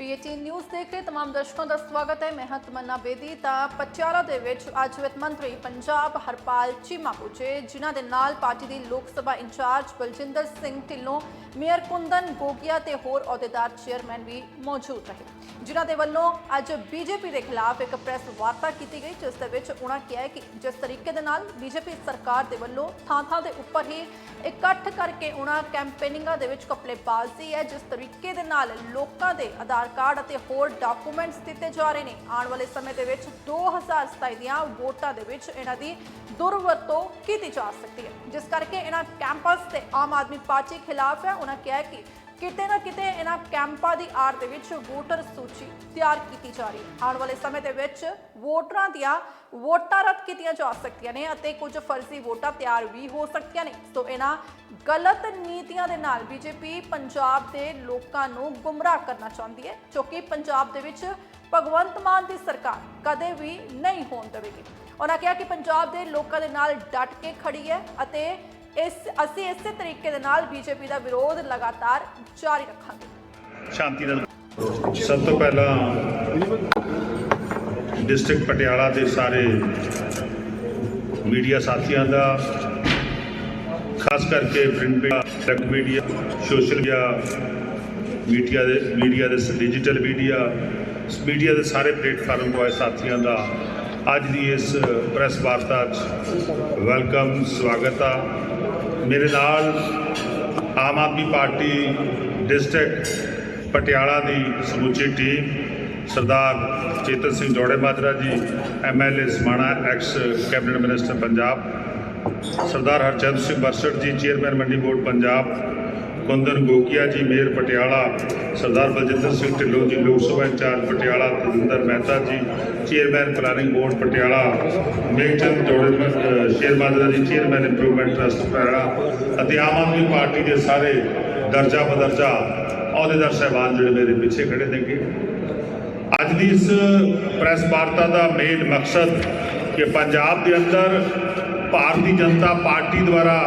PAT news ਦੇਖ ਰਹੇ तमाम ਦਰਸ਼ਕਾਂ ਦਾ ਸਵਾਗਤ ਹੈ ਮੈਂ ਹਾਂ ਤਮੰਨਾ ਬੇਦੀ ਤਾਂ ਪਚਿਆਲਾ ਦੇ ਵਿੱਚ ਅੱਜ ਵਿੱਤ ਮੰਤਰੀ ਪੰਜਾਬ ਹਰਪਾਲ ਚੀਮਾ ਪੁੱਜੇ ਜਿਨ੍ਹਾਂ ਦੇ ਨਾਲ ਪਾਰਟੀ ਦੀ ਲੋਕ ਸਭਾ ਇੰਚਾਰਜ ਬਲਜਿੰਦਰ ਸਿੰਘ ਢਿੱਲੋਂ ਮੇਅਰ ਕੁੰਦਨ ਗੋਗਿਆ ਤੇ ਹੋਰ ਅਹੁਦੇਦਾਰ ਚੇਅਰਮੈਨ ਵੀ ਮੌਜੂਦ ਰਹੇ ਜਿਨ੍ਹਾਂ ਦੇ ਵੱਲੋਂ ਅੱਜ ਬੀਜੇਪੀ ਦੇ ਖਿਲਾਫ ਇੱਕ ਪ੍ਰੈਸ ਵਾਰਤਾ ਕੀਤੀ ਗਈ ਜਿਸ ਦੇ ਵਿੱਚ ਉਹਨਾਂ ਕਿਹਾ ਹੈ ਕਿ ਜਿਸ ਤਰੀਕੇ ਦੇ ਨਾਲ ਬੀਜੇਪੀ ਸਰਕਾਰ ਦੇ ਵੱਲੋਂ ਥਾਂ-ਥਾਂ ਦੇ ਉੱਪਰ ਹੀ ਇਕੱਠ ਕਰਕੇ ਉਹਨਾਂ ਕੈਂਪੇਨਿੰਗਾਂ ਦੇ ਵਿੱਚ ਕਪਲੇਬਾਜ਼ੀ ਹੈ ਜਿਸ ਤਰੀਕੇ ਦੇ ਨਾਲ ਲੋਕਾਂ ਦੇ ਆਧਾਰ ਕਾਰਡ ਅਤੇ ਹੋਰ ਡਾਕੂਮੈਂਟਸ ਦਿੱਤੇ ਜਾ ਰਹੇ ਨੇ। ਆਉਣ ਵਾਲੇ ਸਮੇਂ ਦੇ ਵਿੱਚ 2027 ਦੀਆਂ ਵੋਟਾਂ ਦੇ ਵਿੱਚ ਇਹਨਾਂ ਦੀ ਦੁਰਵਰਤੋਂ ਕੀਤੀ ਜਾ ਸਕਦੀ ਹੈ। ਜਿਸ ਕਰਕੇ ਇਹਨਾਂ ਕੈਂਪਸ ਤੇ ਆਮ ਆਦਮੀ ਪਾਰਟੀ ਖਿਲਾਫ ਹੈ। ਉਹਨਾਂ ਕਿਹਾ ਕਿ ਕਿਤੇ ਨਾ ਕਿਤੇ ਇਹਨਾਂ ਕੈਂਪਾਂ ਦੀ ਆੜ ਦੇ ਵਿੱਚ ਵੋਟਰ ਸੂਚੀ ਤਿਆਰ ਕੀਤੀ ਜਾ ਰਹੀ ਹੈ। ਆਉਣ ਵਾਲੇ ਸਮੇਂ ਦੇ ਵਿੱਚ ਵੋਟਰਾਂ ਦੀਆਂ ਵੋਟਾਂ ਰੱਦ ਕੀਤੀਆਂ ਜਾ ਸਕਦੀਆਂ ਨੇ ਅਤੇ ਕੁਝ ਫਰਜ਼ੀ ਵੋਟਾਂ ਤਿਆਰ ਵੀ ਹੋ ਸਕਦੀਆਂ ਨੇ। ਸੋ ਇਹਨਾਂ ਗਲਤ ਨੀਤੀਆਂ ਦੇ ਨਾਲ ਬੀਜੇਪੀ ਪੰਜਾਬ ਦੇ ਲੋਕਾਂ ਨੂੰ ਗੁੰਮਰਾਹ ਕਰਨਾ ਚਾਹੁੰਦੀ ਹੈ ਕਿਉਂਕਿ ਪੰਜਾਬ ਦੇ ਵਿੱਚ ਭਗਵੰਤ ਮਾਨ ਦੀ ਸਰਕਾਰ ਕਦੇ ਵੀ ਨਹੀਂ ਹੋਣ ਦੇਵੇਗੀ। ਉਹਨਾਂ ਕਿਹਾ ਕਿ ਪੰਜਾਬ ਦੇ ਲੋਕਾਂ ਦੇ ਨਾਲ ਡਟ ਕੇ ਖੜੀ ਹੈ ਅਤੇ ਇਸ ਅਸੀਂ ਇਸੇ ਤਰੀਕੇ ਦੇ ਨਾਲ ਬੀਜੇਪੀ ਦਾ ਵਿਰੋਧ ਲਗਾਤਾਰ ਜਾਰੀ ਰੱਖਾਂਗੇ। ਸ਼ਾਂਤੀ ਨਾਲ ਸਭ ਤੋਂ ਪਹਿਲਾਂ ਡਿਸਟ੍ਰਿਕਟ ਪਟਿਆਲਾ ਦੇ ਸਾਰੇ ਮੀਡੀਆ ਸਾਥੀਆਂ ਦਾ, ਖਾਸ ਕਰਕੇ print media tech media social media media ਦੇ ਮੀਡੀਆ ਦੇ ਡਿਜੀਟਲ ਮੀਡੀਆ ਮੀਡੀਆ ਦੇ ਸਾਰੇ ਪਲੇਟਫਾਰਮ ਤੋਂ ਸਾਥੀਆਂ ਦਾ ਅੱਜ ਦੀ ਇਸ ਪ੍ਰੈਸ ਵਾਰਤਾ 'ਚ ਵੈਲਕਮ, ਸਵਾਗਤ ਆ। ਮੇਰੇ ਨਾਲ ਆਮ ਆਦਮੀ ਪਾਰਟੀ ਡਿਸਟ੍ਰਿਕਟ ਪਟਿਆਲਾ ਦੀ ਸਮੁੱਚੀ team, Sardar Chetan Singh Jaure Majra ji MLA Samana, ex cabinet minister Punjab, Sardar Harchand Singh Barsat ji, chairman Mandi board Punjab Kundan Gogia ji, mayor Patiala, Sardar Baljinder Singh Dhillon ji, Lok Sabha incharge Patiala Tajinder Mehta ji, chairman planning board Patiala Meghchand Jaure Sher Majra ਜੀ, chairman improvement trust Patiala ਅਤੇ ਆਮ Aadmi party ਦੇ ਸਾਰੇ ਦਰਜਾ ਬਦਰਜਾ ਅਹੁਦੇਦਾਰ ਸਾਹਿਬਾਨ ਜਿਹੜੇ ਮੇਰੇ ਪਿੱਛੇ ਖੜੇ ਨੇਗੇ। ਅੱਜ ਦੀ ਇਸ ਪ੍ਰੈਸ ਵਾਰਤਾ ਦਾ ਮੇਨ ਮਕਸਦ ਕਿ ਪੰਜਾਬ ਦੇ ਅੰਦਰ ਭਾਰਤੀ ਜਨਤਾ ਪਾਰਟੀ ਦੁਆਰਾ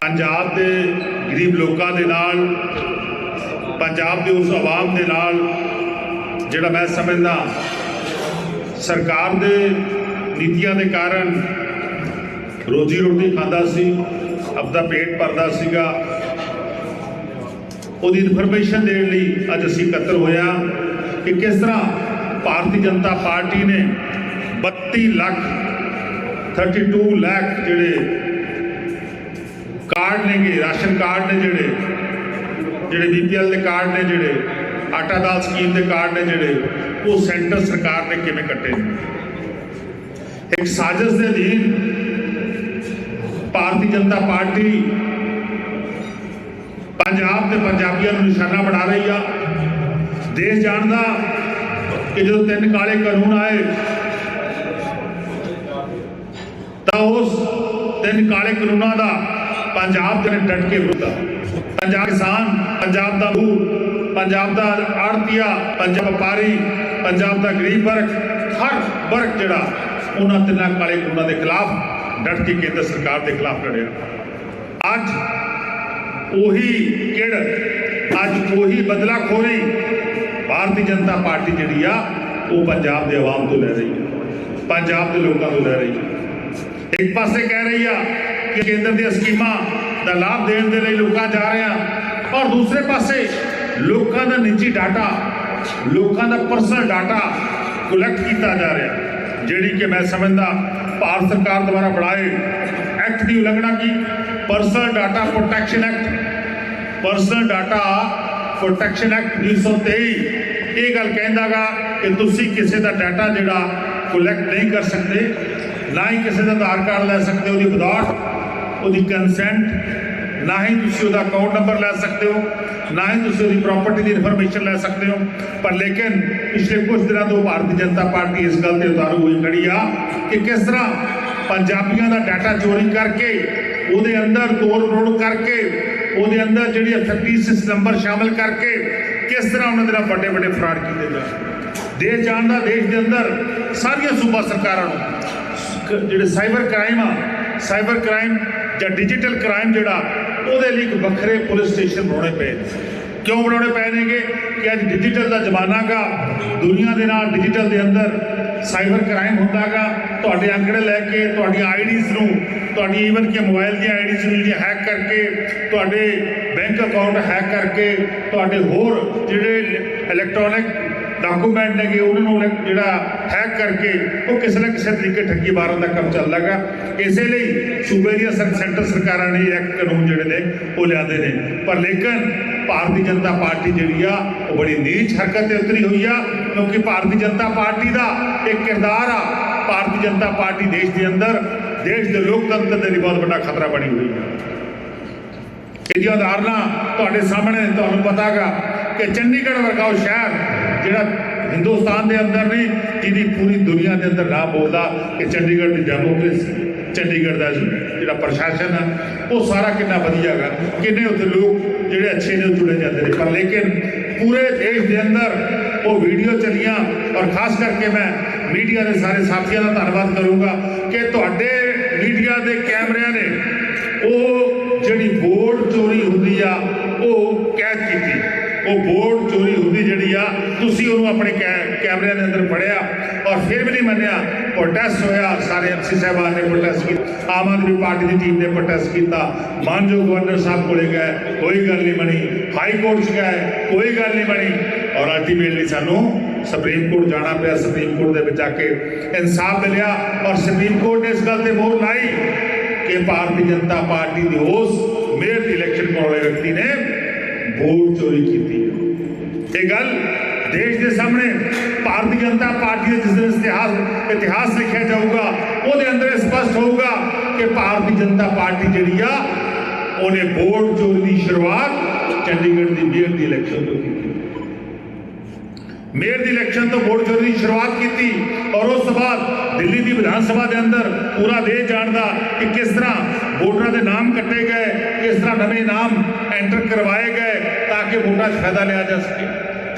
ਪੰਜਾਬ ਦੇ ਗਰੀਬ ਲੋਕਾਂ ਦੇ ਨਾਲ, ਪੰਜਾਬ ਦੇ ਉਸ ਆਵਾਮ ਦੇ ਨਾਲ ਜਿਹੜਾ ਮੈਂ ਸਮਝਦਾ, ਸਰਕਾਰ ਦੇ ਨੀਤੀਆਂ ਦੇ ਕਾਰਨ ਰੋਜੀ ਰੋਟੀ ਖਾਂਦਾ ਸੀ, ਆਪਦਾ ਪੇਟ ਭਰਦਾ ਸੀਗਾ। ਉਹਦੀ ਇਨਫੋਰਮੇਸ਼ਨ ਦੇਣ ਲਈ ਅੱਜ ਅਸੀਂ ਇਕੱਤਰ ਹੋਇਆ ਕਿ ਕਿਸ ਤਰ੍ਹਾਂ ਭਾਰਤੀ ਜਨਤਾ ਪਾਰਟੀ ਨੇ 32 ਲੱਖ 32 ਲੱਖ ਜਿਹੜੇ ਕਾਰਡ ਨੇਗੇ, ਰਾਸ਼ਨ ਕਾਰਡ ਨੇ ਜਿਹੜੇ। ਜਿਹੜੇ ਬੀਪੀਐਲ ਦੇ ਕਾਰਡ ਨੇ ਜਿਹੜੇ, ਆਟਾ ਦਾਲ ਸਕੀਮ ਦੇ ਕਾਰਡ ਨੇ ਜਿਹੜੇ, ਉਹ ਸੈਂਟਰ ਸਰਕਾਰ ਨੇ ਕਿਵੇਂ ਕੱਟੇ ਇੱਕ ਸਾਜ਼ਿਸ਼ ਦੇ ਅਧੀਨ ਭਾਰਤੀ ਜਨਤਾ ਪਾਰਟੀ ਪੰਜਾਬ ਤੇ ਪੰਜਾਬੀਆਂ ਨੂੰ ਨਿਸ਼ਾਨਾ ਬਣਾ ਰਹੀ ਆ। ਦੇਸ਼ ਜਾਣਦਾ ਕਿ ਜਦੋਂ ਤਿੰਨ ਕਾਲੇ ਕਾਨੂੰਨ ਆਏ, ਤਾਂ ਉਸ ਤਿੰਨ ਕਾਲੇ ਕਾਨੂੰਨਾਂ ਦਾ ਪੰਜਾਬ ਦੇ ਨੇ ਡਟ ਕੇ ਵਿਰੋਧ ਪੰਜਾਬ ਕਿਸਾਨ, ਪੰਜਾਬ ਦਾ ਮੂਹ ਪੰਜਾਬ ਦਾ ਆੜਤੀਆ, ਪੰਜਾਬ ਵਪਾਰੀ, ਪੰਜਾਬ ਦਾ ਗਰੀਬ ਵਰਗ, ਹਰ ਵਰਗ ਜਿਹੜਾ ਉਹਨਾਂ ਤਿੰਨਾਂ ਕਾਲੇ ਕਾਨੂੰਨਾਂ ਦੇ ਖਿਲਾਫ, ਡਟ ਕੇ ਕੇਂਦਰ ਸਰਕਾਰ ਦੇ ਖਿਲਾਫ ਲੜਿਆ। ਅੱਜ ਉਹੀ ਕਿੜ ਅੱਜ ਉਹੀ ਬਦਲਾ ਬਦਲਾਖੋਰੀ ਭਾਰਤੀ ਜਨਤਾ ਪਾਰਟੀ ਜਿਹੜੀ ਆ, ਉਹ ਪੰਜਾਬ ਦੇ ਆਵਾਮ ਤੋਂ ਲੈ ਰਹੀ ਹੈ, ਪੰਜਾਬ ਦੇ ਲੋਕਾਂ ਤੋਂ ਲੈ ਰਹੀ ਹੈ। ਇੱਕ ਪਾਸੇ ਕਹਿ ਰਹੀ ਆ ਕੇਂਦਰ ਦੀਆਂ ਸਕੀਮਾਂ ਦਾ ਲਾਭ ਦੇਣ ਦੇ ਲਈ ਲੋਕਾਂ ਜਾ ਰਹੇ ਆ ਔਰ ਦੂਸਰੇ ਪਾਸੇ ਲੋਕਾਂ ਦਾ ਨਿੱਜੀ ਡਾਟਾ, ਲੋਕਾਂ ਦਾ ਪਰਸਨਲ ਡਾਟਾ ਕਲੈਕਟ ਕੀਤਾ ਜਾ ਰਿਹਾ ਜਿਹੜੀ ਕਿ ਮੈਂ ਸਮਝਦਾ ਭਾਰਤ ਸਰਕਾਰ ਦੁਆਰਾ ਬਣਾਏ ਐਕਟ ਦੀ ਉਲੰਘਣਾ ਕੀ? Personal data protection act personal data protection act 1923 ਇਹ ਗੱਲ ਕਹਿੰਦਾਗਾ ਕਿ ਤੁਸੀਂ ਕਿਸੇ ਦਾ ਡਾਟਾ ਜਿਹੜਾ ਕਲੈਕਟ ਨਹੀਂ ਕਰ ਸਕਦੇ, ਨਾ ਹੀ ਕਿਸੇ ਦਾ ਆਧਾਰ ਕਾਰਡ ਲੈ ਸਕਦੇ, ਉਹਦੀ ਵਿਦਆਊਟ ਉਹਦੀ ਕੰਸੈਂਟ ਨਾ ਹੀ ਤੁਸੀਂ ਉਹਦਾ ਅਕਾਊਂਟ ਨੰਬਰ ਲੈ ਸਕਦੇ ਹੋ, ਨਾ ਹੀ ਤੁਸੀਂ ਉਹਦੀ ਪ੍ਰਾਪਰਟੀ ਦੀ ਇਨਫੋਰਮੇਸ਼ਨ ਲੈ ਸਕਦੇ ਹੋ। ਪਰ ਲੇਕਿਨ ਪਿਛਲੇ ਕੁਝ ਦਿਨਾਂ ਤੋਂ ਭਾਰਤੀ ਜਨਤਾ ਪਾਰਟੀ ਇਸ ਗੱਲ ਤੇ ਉਤਾਰੂ ਹੋਈ ਖੜੀ ਆ ਕਿ ਕਿਸ ਤਰ੍ਹਾਂ ਪੰਜਾਬੀਆਂ ਦਾ ਡਾਟਾ ਚੋਰੀ ਕਰਕੇ, ਉਹਦੇ ਅੰਦਰ ਤੋੜ ਰੋੜ ਕਰਕੇ, ਉਹਦੇ ਅੰਦਰ ਜਿਹੜੀ 36 ਨੰਬਰ ਸ਼ਾਮਲ ਕਰਕੇ ਕਿਸ ਤਰ੍ਹਾਂ ਉਹਨਾਂ ਦੇ ਨਾਲ ਵੱਡੇ ਵੱਡੇ ਫਰਾਡ ਕੀਤੇ ਜਾ ਦੇਸ਼ ਜਾਣ ਦਾ ਦੇਸ਼ ਦੇ ਅੰਦਰ ਸਾਰੀਆਂ ਸੂਬਾ ਸਰਕਾਰਾਂ ਨੂੰ, ਜਿਹੜੇ ਸਾਈਬਰ ਕ੍ਰਾਈਮ ਆ ਸਾਈਬਰ ਕ੍ਰਾਈਮ ਜਾਂ ਡਿਜੀਟਲ ਕ੍ਰਾਈਮ ਜਿਹੜਾ, ਉਹਦੇ ਲਈ ਇੱਕ ਵੱਖਰੇ ਪੁਲਿਸ ਸਟੇਸ਼ਨ ਬਣਾਉਣੇ ਪਏ ਕਿਉਂ ਬਣਾਉਣੇ ਪਏ ਨੇਗੇ? ਕਿ ਅੱਜ ਡਿਜੀਟਲ ਦਾ ਜ਼ਮਾਨਾ ਗਾ ਦੁਨੀਆ ਦੇ ਨਾਲ ਡਿਜੀਟਲ ਦੇ ਅੰਦਰ ਸਾਈਬਰ ਕ੍ਰਾਈਮ ਹੁੰਦਾਗਾ ਤੁਹਾਡੇ ਅੰਕੜੇ ਲੈ ਕੇ ਤੁਹਾਡੀਆਂ ਆਈਡੀਜ਼ ਨੂੰ, ਤੁਹਾਡੀ ਈਵਨ ਕਿ ਮੋਬਾਈਲ ਦੀਆਂ ਆਈਡੀਜ਼ ਨੂੰ ਜਿਹੜੀਆਂ ਹੈਕ ਕਰਕੇ, ਤੁਹਾਡੇ ਬੈਂਕ ਅਕਾਊਂਟ ਹੈਕ ਕਰਕੇ, ਤੁਹਾਡੇ ਹੋਰ ਜਿਹੜੇ ਇਲੈਕਟ੍ਰੋਨਿਕ ਡਾਕੂਮੈਂਟ ਨੇਗੇ ਉਹਨਾਂ ਨੂੰ ਜਿਹੜਾ ਹੈਕ ਕਰਕੇ ਉਹ ਕਿਸੇ ਨਾ ਕਿਸੇ ਤਰੀਕੇ ਠੱਗੀ ਮਾਰਨ ਦਾ ਕੰਮ ਚੱਲਦਾ ਗਾ ਇਸੇ ਲਈ ਸੂਬੇ ਦੀਆਂ ਸਰ- ਸੈਂਟਰ ਸਰਕਾਰਾਂ ਨੇ ਇੱਕ ਕਾਨੂੰਨ ਜਿਹੜੇ ਨੇ, ਉਹ ਲਿਆਂਦੇ ਨੇ। ਪਰ ਲੇਕਿਨ ਭਾਰਤੀ ਜਨਤਾ ਪਾਰਟੀ ਜਿਹੜੀ ਆ, ਉਹ ਬੜੀ ਨੀਚ ਹਰਕਤ ਤੇ ਉਤਰੀ ਹੋਈ ਆ, ਕਿਉਂਕਿ ਭਾਰਤੀ ਜਨਤਾ ਪਾਰਟੀ ਦਾ ਇੱਕ ਕਿਰਦਾਰ ਆ, ਭਾਰਤੀ ਜਨਤਾ ਪਾਰਟੀ ਦੇਸ਼ ਦੇ ਅੰਦਰ, ਦੇਸ਼ ਦੇ ਲੋਕਤੰਤਰ ਦੇ ਲਈ ਬਹੁਤ ਵੱਡਾ ਖਤਰਾ ਬਣੀ ਹੋਈ ਹੈ ਇਹਦੀਆਂ ਉਦਾਹਰਨਾਂ ਤੁਹਾਡੇ ਸਾਹਮਣੇ ਤੁਹਾਨੂੰ ਪਤਾਗਾ ਕਿ ਚੰਡੀਗੜ੍ਹ ਵਰਗਾ ਸ਼ਹਿਰ ਜਿਹੜਾ ਹਿੰਦੁਸਤਾਨ ਦੇ ਅੰਦਰ ਨਹੀਂ ਜਿਹਦੀ ਪੂਰੀ ਦੁਨੀਆ ਦੇ ਅੰਦਰ ਨਾ ਬੋਲਦਾ ਕਿ ਚੰਡੀਗੜ੍ਹ ਦੀ ਡੈਮੋਕ੍ਰੇਸੀ ਚੰਡੀਗੜ੍ਹ ਦਾ ਜਿਹੜਾ ਪ੍ਰਸ਼ਾਸਨ ਆ, ਉਹ ਸਾਰਾ ਕਿੰਨਾ ਵਧੀਆ ਹੈਗਾ। ਕਿੰਨੇ ਉੱਥੇ ਲੋਕ ਜਿਹੜੇ ਅੱਛੇ ਨੇ, ਉਹ ਜੁੜੇ ਜਾਂਦੇ ਨੇ। ਪਰ ਲੇਕਿਨ ਪੂਰੇ ਦੇਸ਼ ਦੇ ਅੰਦਰ ਉਹ ਵੀਡੀਓ ਚੱਲੀਆਂ ਔਰ ਖਾਸ ਕਰਕੇ ਮੈਂ ਮੀਡੀਆ ਦੇ ਸਾਰੇ ਸਾਥੀਆਂ ਦਾ ਧੰਨਵਾਦ ਕਰੂੰਗਾ ਕਿ ਤੁਹਾਡੇ ਮੀਡੀਆ ਦੇ ਕੈਮਰਿਆਂ ਨੇ ਉਹ ਜਿਹੜੀ ਵੋਟ ਚੋਰੀ ਹੁੰਦੀ ਆ, ਉਹ ਕੈਦ ਕੀਤੀ। ਉਹ ਵੋਟ ਚੋਰੀ ਹੁੰਦੀ ਜਿਹੜੀ ਆ, ਤੁਸੀਂ ਉਹਨੂੰ ਆਪਣੇ ਕੈ- ਕੈਮਰਿਆਂ ਦੇ ਅੰਦਰ ਫੜਿਆ ਔਰ ਫਿਰ ਵੀ ਨਹੀਂ ਮੰਨਿਆ ਪ੍ਰੋਟੈਸਟ ਹੋਇਆ, ਸਾਰੇ ਐਮਸੀ ਸਾਹਿਬਾਨ ਨੇ ਪ੍ਰੋਟੈਸਟ ਕੀਤਾ, ਆਮ ਆਦਮੀ ਪਾਰਟੀ ਦੀ ਟੀਮ ਨੇ ਪ੍ਰੋਟੈਸਟ ਕੀਤਾ, ਮਾਨਯੋਗ ਗਵਰਨਰ ਸਾਹਿਬ ਕੋਲੇ ਗਏ, ਕੋਈ ਗੱਲ ਨਹੀਂ ਬਣੀ ਹਾਈ ਕੋਰਟ 'ਚ ਗਏ, ਕੋਈ ਗੱਲ ਨਹੀਂ ਬਣੀ ਔਰ ਅਲਟੀਮੇਟਲੀ ਸਾਨੂੰ ਸੁਪਰੀਮ ਕੋਰਟ ਜਾਣਾ ਪਿਆ, ਸੁਪਰੀਮ ਕੋਰਟ ਦੇ ਵਿੱਚ ਆ ਕੇ ਇਨਸਾਫ ਮਿਲਿਆ ਔਰ ਸੁਪਰੀਮ ਕੋਰਟ ਨੇ ਇਸ ਗੱਲ ਤੇ ਮੋਹਰ ਲਾਈ ਕਿ ਭਾਰਤੀ ਜਨਤਾ ਪਾਰਟੀ ਦੀ ਉਸ ਮੇਅਰ ਦੀ ਇਲੈਕਸ਼ਨ ਕਰਾਉਣ ਵਾਲੇ ਵਿਅਕਤੀ ਨੇ ਵੋਟ ਚੋਰੀ ਕੀਤੀ। ਹੈ ਇਹ ਗੱਲ ਦੇਸ਼ ਦੇ ਸਾਹਮਣੇ ਭਾਰਤੀ ਜਨਤਾ ਪਾਰਟੀ ਦਾ ਜਿਸ ਦਿਨ ਇਤਿਹਾਸ ਇਤਿਹਾਸ ਲਿਖਿਆ ਜਾਊਗਾ, ਉਹਦੇ ਅੰਦਰ ਇਹ ਸਪਸ਼ਟ ਹੋਊਗਾ ਕਿ ਭਾਰਤੀ ਜਨਤਾ ਪਾਰਟੀ ਜਿਹੜੀ ਆ, ਉਹਨੇ ਵੋਟ ਚੋਰੀ ਦੀ ਸ਼ੁਰੂਆਤ ਚੰਡੀਗੜ੍ਹ ਦੀ ਮੇਅਰ ਦੀ ਇਲੈਕਸ਼ਨ ਤੋਂ ਕੀਤੀ। ਮੇਅਰ ਦੀ ਇਲੈਕਸ਼ਨ ਤੋਂ ਵੋਟ ਚੋਰੀ ਦੀ ਸ਼ੁਰੂਆਤ ਕੀਤੀ ਔਰ ਉਸ ਤੋਂ ਬਾਅਦ ਦਿੱਲੀ ਦੀ ਵਿਧਾਨ ਸਭਾ ਦੇ ਅੰਦਰ ਪੂਰਾ ਦੇਸ਼ ਜਾਣਦਾ ਕਿ ਕਿਸ ਤਰ੍ਹਾਂ ਵੋਟਰਾਂ ਦੇ ਨਾਮ ਕੱਟੇ ਗਏ, ਕਿਸ ਤਰ੍ਹਾਂ ਨਵੇਂ ਨਾਮ ਐਂਟਰ ਕਰਵਾਏ ਗਏ ਕਿ ਵੋਟਾਂ 'ਚ ਫਾਇਦਾ ਲਿਆ ਜਾ ਸਕੇ।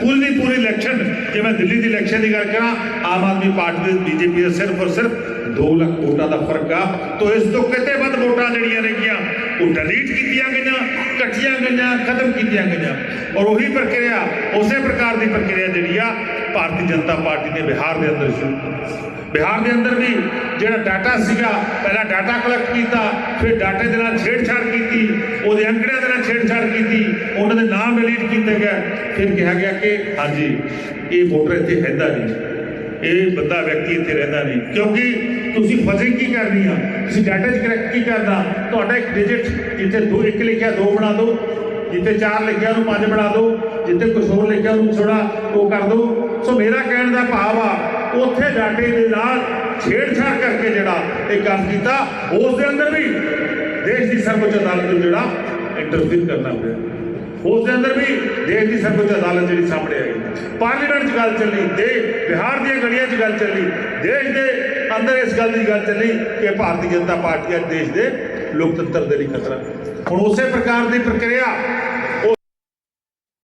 ਪੂਰੀ ਦੀ ਪੂਰੀ ਇਲੈਕਸ਼ਨ ਜੇ ਮੈਂ ਦਿੱਲੀ ਦੀ ਇਲੈਕਸ਼ਨ ਦੀ ਗੱਲ ਕਰਾਂ, ਆਮ ਆਦਮੀ ਪਾਰਟੀ ਦੇ ਬੀਜੇਪੀ ਦਾ ਸਿਰਫ ਔਰ ਸਿਰਫ 2 ਲੱਖ ਵੋਟਾਂ ਦਾ ਫ਼ਰਕ ਆ। ਤੋਂ ਇਸ ਤੋਂ ਕਿਤੇ ਵੱਧ ਵੋਟਾਂ ਜਿਹੜੀਆਂ ਨੇਗੀਆਂ ਉਹ ਡਿਲੀਟ ਕੀਤੀਆਂ ਗਈਆਂ ਕੱਟੀਆਂ ਗਈਆਂ, ਖਤਮ ਕੀਤੀਆਂ ਗਈਆਂ। ਔਰ ਉਹੀ ਪ੍ਰਕਿਰਿਆ, ਉਸੇ ਪ੍ਰਕਾਰ ਦੀ ਪ੍ਰਕਿਰਿਆ ਜਿਹੜੀ ਆ ਭਾਰਤੀ ਜਨਤਾ ਪਾਰਟੀ ਨੇ ਬਿਹਾਰ ਦੇ ਅੰਦਰ ਸ਼ੁਰੂ ਕੀਤੀ ਬਿਹਾਰ ਦੇ ਅੰਦਰ ਵੀ ਜਿਹੜਾ ਡਾਟਾ ਸੀਗਾ, ਪਹਿਲਾਂ ਡਾਟਾ ਕਲੈਕਟ ਕੀਤਾ, ਫਿਰ ਡਾਟੇ ਦੇ ਨਾਲ ਛੇੜਛਾੜ ਕੀਤੀ, ਉਹਦੇ ਅੰਕੜਿਆਂ ਦੇ ਨਾਲ ਛੇੜਛਾੜ ਕੀਤੀ, ਉਹਨਾਂ ਦੇ ਨਾਮ ਡਿਲੀਟ ਕੀਤੇ ਗਏ। ਫਿਰ ਕਿਹਾ ਗਿਆ ਕਿ ਹਾਂਜੀ, ਇਹ ਵੋਟਰ ਇੱਥੇ ਰਹਿੰਦਾ ਨਹੀਂ। ਇਹ ਬੰਦਾ ਵਿਅਕਤੀ ਇੱਥੇ ਰਹਿੰਦਾ ਨਹੀਂ। ਕਿਉਂਕਿ ਤੁਸੀਂ ਫਜ਼ਿੰਗ ਕੀ ਕਰਨੀ ਆ? ਤੁਸੀਂ ਡਾਟਾ 'ਚ ਕਰੈਕਟ ਕੀ ਕਰਨਾ? ਤੁਹਾਡਾ ਇੱਕ ਡਿਜਿਟ ਜਿੱਥੇ ਦੋ ਇੱਕ ਲਿਖਿਆ, ਦੋ ਬਣਾ ਦਿਓ। ਜਿੱਥੇ ਚਾਰ ਲਿਖਿਆ, ਉਹਨੂੰ ਪੰਜ ਬਣਾ ਦਿਓ। ਜਿੱਥੇ ਕੁਝ ਹੋਰ ਲਿਖਿਆ, ਉਹਨੂੰ ਥੋੜਾ ਉਹ ਕਰ ਦਿਓ। ਸੋ ਮੇਰਾ ਕਹਿਣ ਦਾ ਭਾਵ ਆ, ਉੱਥੇ ਡਾਟੇ ਦੇ ਨਾਲ ਛੇੜਛਾੜ ਕਰਕੇ ਜਿਹੜਾ ਇਹ ਕੰਮ ਕੀਤਾ, ਉਸ ਦੇ ਅੰਦਰ ਵੀ ਦੇਸ਼ ਦੀ ਸਰਵਉੱਚ ਅਦਾਲਤ ਨੂੰ ਜਿਹੜਾ ਇੰਟਰਫੀਅਰ ਕਰਨਾ ਪਿਆ ਉਸ ਦੇ ਅੰਦਰ ਵੀ ਦੇਸ਼ ਦੀ ਸਰਵਉੱਚ ਅਦਾਲਤ ਜਿਹੜੀ ਸਾਹਮਣੇ ਆਈ। ਪਾਰਲੀਮੈਂਟ 'ਚ ਗੱਲ ਚੱਲੀ ਦੇ ਬਿਹਾਰ ਦੀਆਂ ਗਲੀਆਂ 'ਚ ਗੱਲ ਚੱਲੀ ਦੇਸ਼ ਦੇ ਅੰਦਰ ਇਸ ਗੱਲ ਦੀ ਗੱਲ ਚੱਲੀ ਕਿ ਭਾਰਤੀ ਜਨਤਾ ਪਾਰਟੀ ਅੱਜ ਦੇਸ਼ ਦੇ ਲੋਕਤੰਤਰ ਦੇ ਲਈ ਖਤਰਾ। ਹੁਣ ਉਸੇ ਪ੍ਰਕਾਰ ਦੀ ਪ੍ਰਕਿਰਿਆ